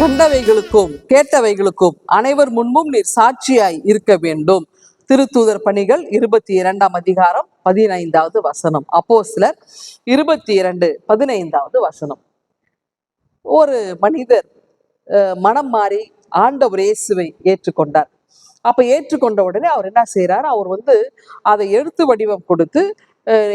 கண்டவைகளுக்கும் கேட்டவைகளுக்கும் அனைவர் முன்பும் நீர் சாட்சியாய் இருக்க வேண்டும். திருத்தூதர் பணிகள் இருபத்தி இரண்டாம் அதிகாரம் பதினைந்தாவது வசனம். அப்போ சிலர் இருபத்தி இரண்டு பதினைந்தாவது வசனம். ஒரு மனிதர் மனம் மாறி ஆண்டவர் இயேசுவை ஏற்றுக்கொண்டார். அப்ப ஏற்றுக்கொண்ட உடனே அவர் என்ன செய்யறாரு அவர் வந்து அதை எழுத்து வடிவம் கொடுத்து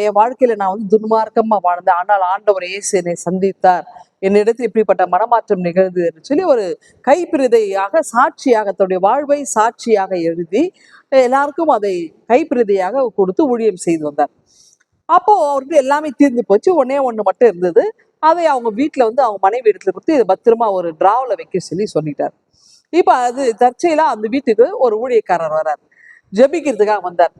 என் வாழ்க்கையில நான் வந்து துன்மார்க்கமா வாழ்ந்தேன். ஆனால் ஆண்டவர் இயேசு என்னை சந்தித்தார். என்னிடத்தில் இப்படிப்பட்ட மனமாற்றம் நிகழ்ந்தது சொல்லி ஒரு கைப்பிரதையாக சாட்சியாக தன்னுடைய வாழ்வை சாட்சியாக எழுதி எல்லாருக்கும் அதை கைப்பிரதையாக கொடுத்து ஊழியம் செய்து வந்தார். அப்போ அவருக்கு எல்லாமே தீர்ந்து போச்சு. ஒன்னே ஒண்ணு மட்டும் இருந்தது. அதை அவங்க வீட்டில் வந்து அவங்க மனைவி இடத்துல கொடுத்து இதை பத்திரமா ஒரு டிராவில் வைக்க சொல்லி சொல்லிட்டார். இப்ப அது தற்செயலாக அந்த வீட்டுக்கு ஒரு ஊழியக்காரர் வர்றார் ஜபிக்கிறதுக்காக வந்தார்.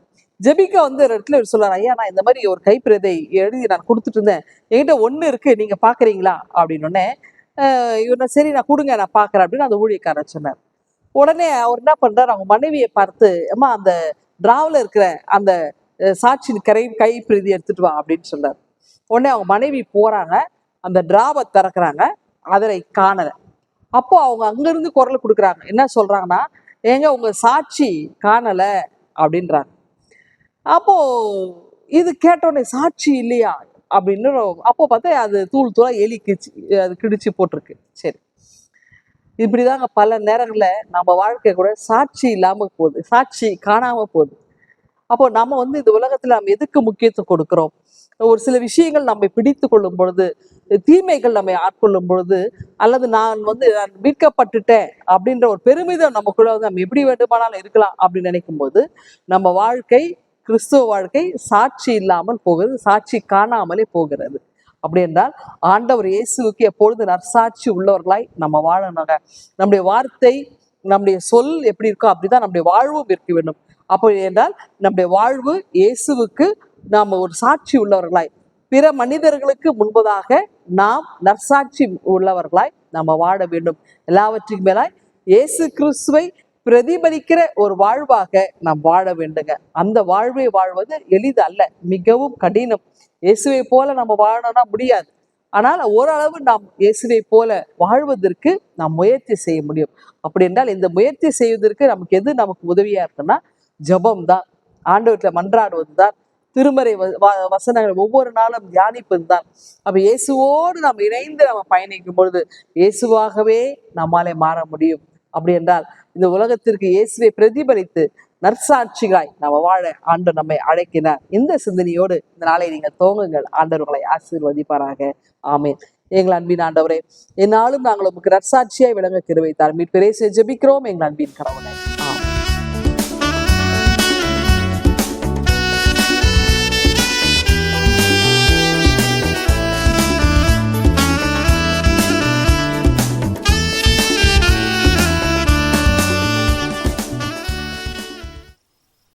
ஜெபிகா வந்து ஒரு இடத்துல சொல்றாரு ஐயா நான் இந்த மாதிரி ஒரு கைப்பிரதை எழுதி நான் கொடுத்துட்டு இருந்தேன். என்கிட்ட ஒன்று இருக்கு நீங்க பாக்குறீங்களா? அப்படின்னு உடனே சரி நான் கொடுங்க நான் பாக்குறேன் அப்படின்னு அந்த ஊழியக்காரர் சொன்னார். உடனே அவர் என்ன பண்றாரு அவங்க மனைவியை பார்த்து அம்மா அந்த டிராவில் இருக்கிற அந்த சாட்சியின் கரை கைப்பிரதி எடுத்துட்டு வா அப்படின்னு சொல்றாரு உடனே அவங்க மனைவி போறாங்க அந்த டிராவை திறக்கிறாங்க அதனை காணல. அப்போ அவங்க அங்கிருந்து குரல் கொடுக்குறாங்க. என்ன சொல்றாங்கன்னா ஏங்க உங்க சாட்சி காணலை அப்படின்றாங்க. அப்போ இது கேட்டோடனே சாட்சி இல்லையா? அப்படின்னு அப்போ பார்த்தா அது தூள் தூளாக எலி கிச்சு அது கிடிச்சு போட்டிருக்கு. சரி. இப்படிதாங்க பல நேரங்களில் நம்ம வாழ்க்கை கூட சாட்சி இல்லாமல் போகுது. சாட்சி காணாமல் போகுது. அப்போ நம்ம வந்து இந்த உலகத்தில் நம்ம எதுக்கு முக்கியத்துவம் கொடுக்குறோம்? ஒரு சில விஷயங்கள் நம்மை பிடித்து கொள்ளும் பொழுது தீமைகள் நம்மை ஆட்கொள்ளும் பொழுது அல்லது நான் வந்து நான் மீட்கப்பட்டுட்டேன் அப்படின்ற ஒரு பெருமிதம் நமக்குள்ள வந்து நம்ம எப்படி வேண்டுமானாலும் இருக்கலாம் அப்படின்னு நினைக்கும் போது நம்ம வாழ்க்கை கிறிஸ்துவ வாழ்க்கை சாட்சி இல்லாமல் போகிறது சாட்சி காணாமலே போகிறது. அப்படி என்றால் ஆண்டவர் இயேசுவுக்கு எப்பொழுது நற்சாட்சி உள்ளவர்களாய் நம்ம வாழணுங்க. நம்முடைய வார்த்தை நம்முடைய சொல் எப்படி இருக்கோ அப்படிதான் நம்முடைய வாழ்வும் இருக்க வேண்டும். அப்படி என்றால் நம்முடைய வாழ்வு இயேசுவுக்கு நாம் ஒரு சாட்சி உள்ளவர்களாய் பிற மனிதர்களுக்கு முன்பதாக நாம் நற்சாட்சி உள்ளவர்களாய் நம்ம வாழ வேண்டும். எல்லாவற்றுக்கும் மேலாய் இயேசு கிறிஸ்துவை பிரதிபலிக்கிற ஒரு வாழ்வாக நாம் வாழ வேண்டுங்க. அந்த வாழ்வை வாழ்வது எளிது அல்ல மிகவும் கடினம். இயேசுவை போல நம்ம வாழணும்னா முடியாது. ஆனால் ஓரளவு நாம் இயேசுவை போல வாழ்வதற்கு நாம் முயற்சி செய்ய முடியும். அப்படி என்றால் இந்த முயற்சி செய்வதற்கு நமக்கு எது நமக்கு உதவியா இருக்குன்னா ஜெபம் தான் ஆண்டவர்கிட்ட மன்றாடுவது தான் திருமறை வ- வ- வசனங்கள் ஒவ்வொரு நாளும் தியானிப்பது தான் அப்ப இயேசுவோடு நாம் இணைந்து நம்ம பயணிக்கும் பொழுது இயேசுவாகவே நம்மாலே மாற முடியும். அப்படி என்றால் இந்த உலகத்திற்கு இயேசுவை பிரதிபலித்து நற்சாட்சிகளாய் நம்ம வாழ ஆண்டு நம்மை அழைக்கினார் இந்த சிந்தனையோடு இந்த நாளை நீங்கள் தோங்குங்கள் ஆண்டவர் உங்களை ஆசீர்வதிப்பாராக. ஆமென். எங்கள் அன்பின் ஆண்டவரே என்னாலும் நாங்கள் உமக்கு நற்சாட்சியாய் விளங்க கிருவைத்தார் மீட்பிரே ஜெபிக்கிறோம் எங்கள் அன்பின் கடவுளை